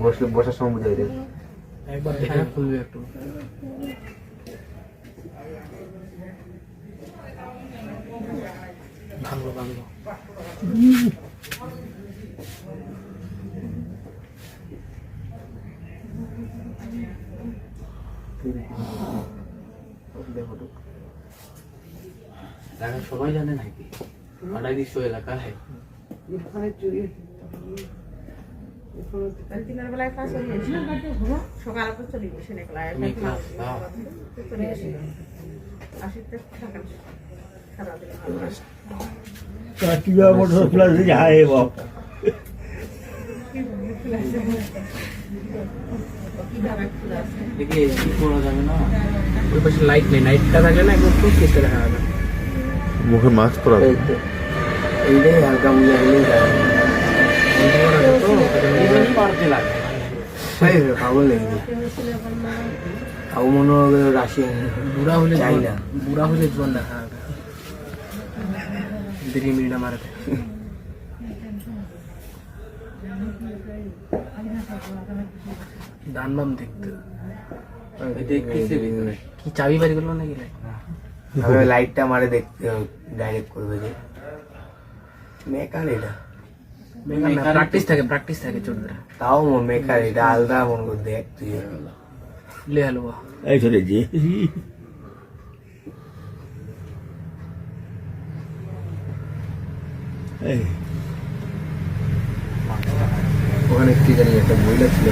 বসলে বসার সময় বুঝে হ্যাঁ একটু ভাঙলো ভাঙলো এলাকা সবাই জানে নাকি? আড়াই বিশ্ব এলাকা হ্যাঁ দিনের বেলায় চলে গেছে সকালে তো চলে গেছে আসিতে থাকেন সারাদিন কাটিয়া মুখে মাস্ক পরা এইটাই হালকা পারতে লাগে। পাগল লেগে তাও মনে হবে রাশিয়ান বুড়া হলে চাই জোয়ান- না। বুড়া হলে জোয়ান দেখা যাবে দিদি মিনিটা মারাতে। ডান বাম দেখতে কি চাবি বাড়ি করল নাকি? লাইটটা মারে দেখতে ডাইরেক্ট করবে যে। মেকার এটা। প্র্যাকটিস থাকে প্র্যাকটিস থাকে তাও মেকার এটা আলাদা মনে করে দেখ তুই। লে হলো এই চলে যে। এই। ওখানে কি জানি একটা মহিলা ছিল।